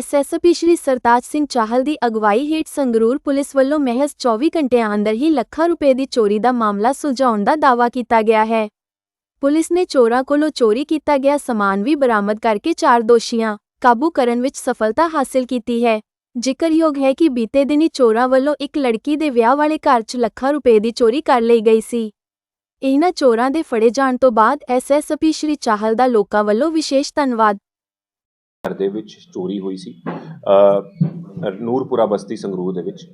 SSP Shri Sartaj Singh Chahal ਦੀ ਅਗਵਾਈ ਹੇਠ ਸੰਗਰੂਰ ਪੁਲਿਸ ਵੱਲੋਂ ਮਹਿਜ਼ 24 ਘੰਟਿਆਂ ਅੰਦਰ ਹੀ ਲੱਖਾਂ ਰੁਪਏ ਦੀ ਚੋਰੀ ਦਾ ਮਾਮਲਾ ਸੁਲਝਾਉਣ ਦਾ ਦਾਅਵਾ ਕੀਤਾ ਗਿਆ ਹੈ। ਪੁਲਿਸ ਨੇ ਚੋਰਾਂ ਕੋਲੋਂ ਚੋਰੀ ਕੀਤਾ ਗਿਆ ਸਮਾਨ ਵੀ ਬਰਾਮਦ ਕਰਕੇ ਚਾਰ ਦੋਸ਼ੀਆਂ ਕਾਬੂ ਕਰਨ ਵਿੱਚ ਸਫਲਤਾ ਹਾਸਲ ਕੀਤੀ ਹੈ। ਜ਼ਿਕਰਯੋਗ ਹੈ ਕਿ ਬੀਤੇ ਦਿਨੀ ਚੋਰਾਂ ਵੱਲੋਂ ਇੱਕ ਲੜਕੀ ਦੇ ਵਿਆਹ ਵਾਲੇ ਘਰ 'ਚ ਲੱਖਾਂ ਰੁਪਏ ਦੀ ਚੋਰੀ ਕਰ ਲਈ ਗਈ ਸੀ। ਇਹਨਾਂ ਚੋਰਾਂ ਦੇ ਫੜੇ ਜਾਣ ਤੋਂ ਬਾਅਦ ਐਸਐਸਪੀ ਸ਼੍ਰੀ ਚਾਹਲ ਦਾ ਲੋਕਾਂ ਵੱਲੋਂ ਵਿਸ਼ੇਸ਼ ਧੰਨਵਾਦ ਘਰ ਦੇ ਵਿੱਚ ਚੋਰੀ ਹੋਈ ਸੀ। ਨੂਰਪੁਰਾ ਬਸਤੀ ਸੰਗਰੂਰ ਦੇ ਵਿੱਚ।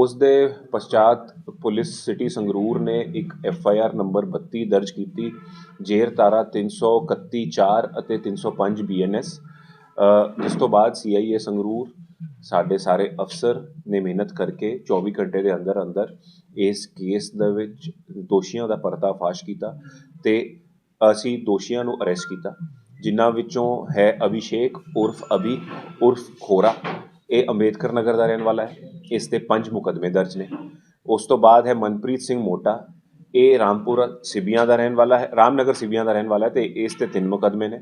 ਉਸ ਦੇ ਪਛਾਤ ਪੁਲਿਸ ਸਿਟੀ ਸੰਗਰੂਰ ਨੇ ਇੱਕ ਐਫ ਆਈ ਆਰ ਨੰਬਰ 32 ਦਰਜ ਕੀਤੀ। ਜੇਰ ਤਾਰਾ 331 4 ਅਤੇ 305 ਬੀ ਐਨ ਐਸ। ਜਿਸ ਤੋਂ ਬਾਅਦ ਸੀ ਆਈ ਏ ਸੰਗਰੂਰ ਸਾਡੇ ਸਾਰੇ ਅਫਸਰ ਨੇ ਮਿਹਨਤ ਕਰਕੇ 24 ਘੰਟੇ ਦੇ ਅੰਦਰ ਅੰਦਰ ਇਸ ਕੇਸ ਦੇ ਵਿੱਚ ਦੋਸ਼ੀਆਂ ਦਾ ਪਰਦਾਫਾਸ਼ ਕੀਤਾ ਤੇ ਅਸੀਂ ਦੋਸ਼ੀਆਂ ਨੂੰ ਅਰੈਸਟ ਕੀਤਾ। ਜਿਨ੍ਹਾਂ ਵਿੱਚੋਂ ਹੈ ਅਭਿਸ਼ੇਕ ਉਰਫ ਅਭੀ, ਉਰਫ ਖੋਰਾ। ਇਹ ਅੰਬੇਦਕਰ ਨਗਰ ਦਾ ਰਹਿਣ ਵਾਲਾ ਹੈ। ਇਸ ਤੇ ਪੰਜ ਮੁਕਦਮੇ ਦਰਜ ਨੇ। ਉਸ ਤੋਂ ਬਾਅਦ ਹੈ ਮਨਪ੍ਰੀਤ ਸਿੰਘ ਮੋਟਾ। ਇਹ ਰਾਮਪੁਰ ਸਿਬੀਆਂ ਦਾ ਰਹਿਣ ਵਾਲਾ ਹੈ, ਰਾਮਨਗਰ ਸਿਬੀਆਂ ਦਾ ਰਹਿਣ ਵਾਲਾ ਹੈ ਤੇ ਇਸ ਤੇ ਤਿੰਨ ਮੁਕਦਮੇ ਨੇ।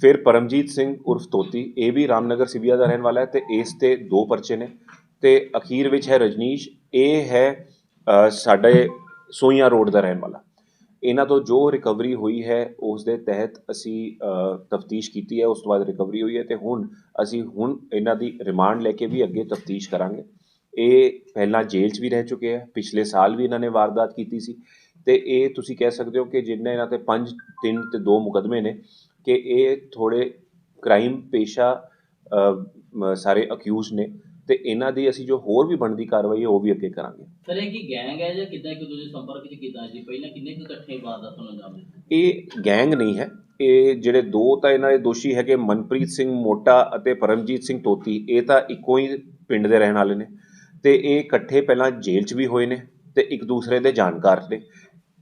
ਫਿਰ ਪਰਮਜੀਤ ਸਿੰਘ ਉਰਫ ਤੋਤੀ, ਇਹ ਵੀ ਰਾਮਨਗਰ ਸਿਬੀਆ ਦਾ ਰਹਿਣ ਵਾਲਾ ਹੈ ਤੇ ਇਸ ਤੇ ਦੋ ਪਰਚੇ ਨੇ। ਤੇ ਅਖੀਰ ਵਿੱਚ ਹੈ ਰਜਨੀਸ਼, ਇਹ ਹੈ ਸਾਡੇ ਸੋਈਆਂ ਰੋਡ ਦਾ ਰਹਿਣ ਵਾਲਾ। ਇਹਨਾਂ ਤੋਂ ਜੋ ਰਿਕਵਰੀ ਹੋਈ ਹੈ ਉਸ ਦੇ ਤਹਿਤ ਅਸੀਂ ਤਫਤੀਸ਼ ਕੀਤੀ ਹੈ, ਉਸ ਤੋਂ ਬਾਅਦ ਰਿਕਵਰੀ ਹੋਈ ਹੈ ਤੇ ਹੁਣ ਅਸੀਂ ਹੁਣ ਇਹਨਾਂ ਦੀ ਰਿਮਾਂਡ ਲੈ ਕੇ ਵੀ ਅੱਗੇ ਤਫਤੀਸ਼ ਕਰਾਂਗੇ। ਇਹ ਪਹਿਲਾਂ ਜੇਲ੍ਹ 'ਚ ਵੀ ਰਹਿ ਚੁੱਕੇ ਆ, ਪਿਛਲੇ ਸਾਲ ਵੀ ਇਹਨਾਂ ਨੇ ਵਾਰਦਾਤ ਕੀਤੀ ਸੀ ਤੇ ਇਹ ਤੁਸੀਂ ਕਹਿ ਸਕਦੇ ਹੋ ਕਿ ਜਿੰਨੇ ਇਹਨਾਂ ਤੇ 5 3 ਤੇ 2 ਮੁਕਦਮੇ ਨੇ ਕਿ ਇਹ ਥੋੜੇ ਕ੍ਰਾਈਮ ਪੇਸ਼ਾ ਸਾਰੇ ਅਕਿਊਜ਼ ਨੇ। ਤੇ ਇਹਨਾਂ ਦੀ ਅਸੀਂ ਜੋ ਹੋਰ ਵੀ ਬਣਦੀ ਕਾਰਵਾਈ ਹੈ ਉਹ ਵੀ ਅੱਗੇ ਕਰਾਂਗੇ। ਸਰ ਇਹ ਕੀ ਗੈਂਗ ਹੈ ਜਾਂ ਕਿੱਦਾਂ ਇੱਕ ਦੂਜੇ ਸੰਪਰਕ ਚ ਕਿੱਦਾਂ ਜੀ? ਪਹਿਲਾਂ ਕਿੰਨੇ ਕੁ ਇਕੱਠੇ ਵਾਰਦਾਤ ਨੂੰ ਦਿੱਤੇ? ਇਹ ਗੈਂਗ ਨਹੀਂ ਹੈ। ਇਹ ਜਿਹੜੇ ਦੋ ਤਾਂ ਇਹਨਾਂ ਦੇ ਦੋਸ਼ੀ ਹੈਗੇ ਮਨਪ੍ਰੀਤ ਸਿੰਘ ਮੋਟਾ ਅਤੇ ਪਰਮਜੀਤ ਸਿੰਘ ਤੋਤੀ ਇਹ ਤਾਂ ਇੱਕੋ ਹੀ ਪਿੰਡ ਦੇ ਰਹਿਣ ਵਾਲੇ ਨੇ। ਤੇ ਇਹ ਇਕੱਠੇ ਪਹਿਲਾਂ ਜੇਲ੍ਹ 'ਚ ਵੀ ਹੋਏ ਨੇ ਤੇ ਇੱਕ ਦੂਸਰੇ ਦੇ ਜਾਣਕਾਰ ਨੇ।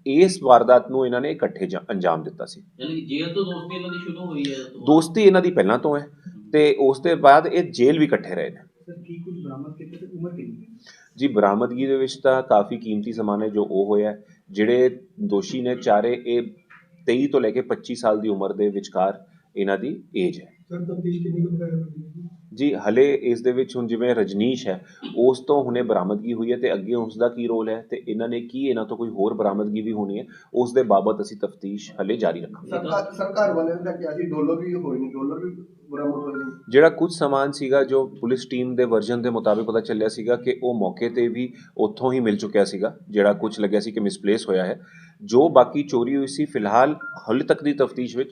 ਇਸ ਵਾਰਦਾਤ ਨੂੰ ਇਹਨਾਂ ਨੇ ਇਕੱਠੇ ਅੰਜਾਮ ਦਿੱਤਾ ਸੀ। ਯਾਨੀ ਕਿ ਜੇਲ੍ਹ ਤੋਂ ਦੋਸਤੀ ਇਹਨਾਂ ਦੀ ਸ਼ੁਰੂ ਹੋਈ ਹੈ? ਦੋਸਤੀ ਇਹਨਾਂ ਦੀ ਪਹਿਲਾਂ ਤੋਂ ਹੈ। ਤੇ ਉਸ ਦੇ ਬਾਅਦ ਇਹ ਜੇਲ੍ਹ ਵੀ ਇਕੱਠੇ ਰਹੇ ਨੇ। ਸਰ ਕੀ ਕੁਝ ਬਰਾਮਦ ਕੀਤਾ ਤੇ ਉਮਰ ਕਿੰਨੀ ਹੈ? ਜੀ ਬਰਾਮਦਗੀ ਦੇ ਵਿੱਚ ਤਾਂ ਕਾਫੀ ਕੀਮਤੀ ਸਮਾਨ ਹੈ ਜੋ ਉਹ ਹੋਇਆ। ਜਿਹੜੇ ਦੋਸ਼ੀ ਨੇ ਚਾਰੇ ਇਹ 23 ਤੋਂ ਲੈ ਕੇ 25 ਸਾਲ ਦੀ ਉਮਰ ਦੇ ਵਿਚਕਾਰ ਇਹਨਾਂ ਦੀ ਏਜ ਹੈ। ਸਰ ਤਫਤੀਸ਼ ਕਿੰਨੀ ਕੁ ਬਕਾਇਆ ਹੋਈ ਹੈ ਜੀ? ਹਲੇ ਇਸ ਦੇ ਵਿੱਚ ਹੁਣ ਜਿਵੇਂ ਰਜਨੀਸ਼ ਹੈ ਉਸ ਤੋਂ ਹੁਣੇ ਬਰਾਮਦਗੀ ਹੋਈ ਹੈ ਤੇ ਅੱਗੇ ਉਸ ਦਾ ਕੀ ਰੋਲ ਹੈ ਤੇ ਇਹਨਾਂ ਨੇ ਕੀ ਇਹਨਾਂ ਤੋਂ ਕੋਈ ਹੋਰ ਬਰਾਮਦਗੀ ਵੀ ਹੋਣੀ ਹੈ ਉਸ ਦੇ ਬਾਬਤ ਅਸੀਂ ਤਫਤੀਸ਼ ਹਲੇ ਜਾਰੀ ਰੱਖਾਂਗੇ। ਸਰਕਾਰ ਵਾਲਿਆਂ ਨੇ ਕਿਹਾ ਸੀ ਡਾਲਰ ਵੀ ਹੋਏ ਨੇ ਡਾਲਰ ਵੀ ਬਰਾਮਦ ਹੋਏ ਨੇ ਜਿਹੜਾ ਕੁਝ ਸਮਾਨ ਸੀਗਾ, ਜੋ ਪੁਲਿਸ ਟੀਮ ਦੇ ਵਰਜਨ ਦੇ ਮੁਤਾਬਿਕ ਪਤਾ ਚੱਲਿਆ ਸੀਗਾ ਕਿ ਉਹ ਮੌਕੇ ਤੇ ਵੀ ਉੱਥੋਂ ਹੀ ਮਿਲ ਚੁੱਕਿਆ ਸੀਗਾ, ਜਿਹੜਾ ਕੁਝ ਲੱਗਿਆ ਸੀ ਕਿ ਮਿਸਪਲੇਸ ਹੋਇਆ ਹੈ। ਜੋ ਬਾਕੀ ਚੋਰੀ ਹੋਈ ਸੀ ਫਿਲਹਾਲ ਹਾਲੇ ਤੱਕ ਦੀ ਤਫਤੀਸ਼ ਵਿੱਚ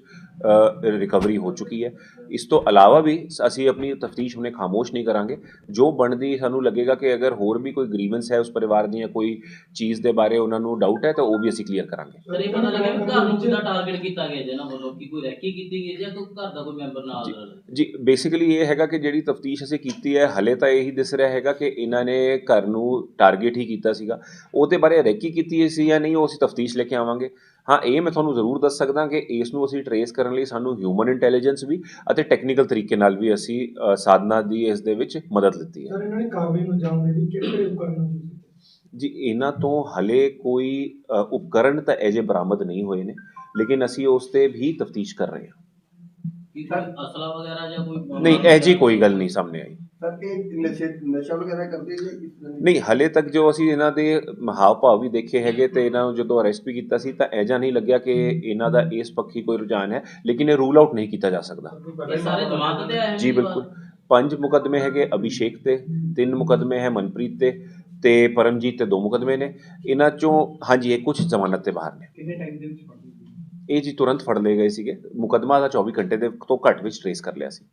ਰਿਕਵਰੀ ਹੋ ਚੁੱਕੀ ਹੈ। ਇਸ ਤੋਂ ਇਲਾਵਾ ਵੀ ਅਸੀਂ ਆਪਣੀ ਤਫਤੀਸ਼ ਹੁਣੇ ਖਾਮੋਸ਼ ਨਹੀਂ ਕਰਾਂਗੇ। ਜੋ ਬਣਦੀ ਸਾਨੂੰ ਲੱਗੇਗਾ ਕਿ ਅਗਰ ਹੋਰ ਵੀ ਕੋਈ ਗ੍ਰੀਵੈਂਸ ਹੈ ਉਸ ਪਰਿਵਾਰ ਦੀਆਂ ਕੋਈ ਚੀਜ਼ ਦੇ ਬਾਰੇ ਉਹਨਾਂ ਨੂੰ ਡਾਊਟ ਹੈ ਤਾਂ ਉਹ ਵੀ ਅਸੀਂ ਕਲੀਅਰ ਕਰਾਂਗੇ। ਸਰ ਇਹ ਪਤਾ ਲੱਗਿਆ ਘਰ ਨੂੰ ਕਿੱਦਾਂ ਟਾਰਗੇਟ ਕੀਤਾ ਗਿਆ ਜਿਹਨਾਂ ਵੱਲੋਂ ਕਿ ਕੋਈ ਰੈਕੀ ਕੀਤੀ ਗਈ ਜਾਂ ਕੋਈ ਘਰ ਦਾ ਕੋਈ ਮੈਂਬਰ ਨਾਲ? ਜੀ ਬੇਸਿਕਲੀ ਇਹ ਹੈਗਾ ਕਿ ਜਿਹੜੀ ਤਫਤੀਸ਼ ਅਸੀਂ ਕੀਤੀ ਹੈ ਹਲੇ ਤਾਂ ਇਹੀ ਦਿਸ ਰਿਹਾ ਹੈਗਾ ਕਿ ਇਹਨਾਂ ਨੇ ਘਰ ਨੂੰ ਟਾਰਗੇਟ ਹੀ ਕੀਤਾ ਸੀਗਾ। ਉਹਦੇ ਬਾਰੇ ਰੈਕੀ ਕੀਤੀ ਸੀ ਜਾਂ ਨਹੀਂ ਉਹ ਅਸੀਂ ਤਫਤੀਸ਼ ਲੈ ਕੇ ਆਵਾਂਗੇ। ਹਾਂ ਇਹ ਮੈਂ ਤੁਹਾਨੂੰ ਜ਼ਰੂਰ ਦੱਸ ਸਕਦਾ ਕਿ ਇਸ ਨੂੰ ਅਸੀਂ ਟਰੇਸ ਕਰਨ ਲਈ ਸਾਨੂੰ ਹਿਊਮਨ ਇੰਟੈਲੀਜੈਂਸ ਵੀ ਅਤੇ ਟੈਕਨੀਕਲ ਤਰੀਕੇ ਨਾਲ ਵੀ ਅਸੀਂ ਸਾਧਨਾ ਦੀ ਇਸ ਦੇ ਵਿੱਚ ਮਦਦ ਲਿੱਤੀ ਹੈ। ਸਰ ਇਹਨਾਂ ਨੇ ਕਾਰਵਾਈ ਨੂੰ ਅੰਜਾਮ ਦੇ ਲਈ ਕਿਹੜੇ ਕਿਹੜੇ ਉਪਕਰਨ ਯੂਜ਼ ਕੀਤੇ? ਜੀ ਇਹਨਾਂ ਤੋਂ ਹਲੇ ਕੋਈ ਉਪਕਰਨ ਤਾਂ ਅਜੇ ਬਰਾਮਦ ਨਹੀਂ ਹੋਏ ਨੇ ਲੇਕਿਨ ਅਸੀਂ ਉਸ ਤੇ ਵੀ ਤਫਤੀਸ਼ ਕਰ ਰਹੇ ਹਾਂ। ਕਿ ਕੋਈ ਅਸਲਾ ਵਗੈਰਾ ਜਾਂ ਕੋਈ ਨਹੀਂ ਇਹ ਜੀ ਕੋਈ ਗੱਲ ਨਹੀਂ ਸਾਹਮਣੇ ਆਈ। ਸਰ ਇਹ ਨਸ਼ੇ ਨਸ਼ਾ ਵਗੈਰਾ ਕਰਦੇ ਜੇ ਕਿਸ ਤਰ੍ਹਾਂ ਦੀ? ਨਹੀਂ ਹਲੇ ਤੱਕ ਜੋ ਅਸੀਂ ਇਹਨਾਂ ਦੇ ਹਾਵ ਭਾਵ ਵੀ ਦੇਖੇ ਹੈਗੇ ਤੇ ਇਹਨਾਂ ਨੂੰ ਜਦੋਂ ਅਰੈਸਟ ਵੀ ਕੀਤਾ ਸੀ ਤਾਂ ਐਜਾ ਨਹੀਂ ਲੱਗਿਆ ਕਿ ਇਹਨਾਂ ਦਾ ਇਸ ਪੱਖੀ ਕੋਈ ਰੁਝਾਨ ਹੈ ਲੇਕਿਨ ਇਹ ਰੂਲ ਆਊਟ ਨਹੀਂ ਕੀਤਾ ਜਾ ਸਕਦਾ। ਇਹ ਸਾਰੇ ਜ਼ਮਾਨਤ ਤੇ ਆਏ ਹੋਏ ਜੀ ਬਿਲਕੁਲ। ਪੰਜ ਮੁਕਦਮੇ ਹੈਗੇ ਅਭਿਸ਼ੇਕ ਤੇ ਤਿੰਨ ਮੁਕਦਮੇ ਹੈ ਮਨਪ੍ਰੀਤ ਤੇ ਤੇ ਪਰਮਜੀਤ ਤੇ ਦੋ ਮੁਕਦਮੇ ਨੇ। ਇਹਨਾਂ ਚੋਂ ਹਾਂਜੀ ਇਹ ਕੁਝ ਜ਼ਮਾਨਤ ਤੇ ਬਾਹਰ ਨੇ। ਕਿੰਨੇ ਟਾਈਮ ਦੇ ਵਿੱਚ ਫੜ ਲਈ ਇਹ ਜੀ ਤੁਰੰਤ ਫੜ ਲਏ ਗਏ ਸੀਗੇ। ਮੁਕਦਮਾ ਦਾ 24 ਘੰਟੇ ਦੇ ਤੋਂ ਘੱਟ ਵਿੱਚ ਟ੍ਰੇਸ ਕਰ ਲਿਆ ਸੀ।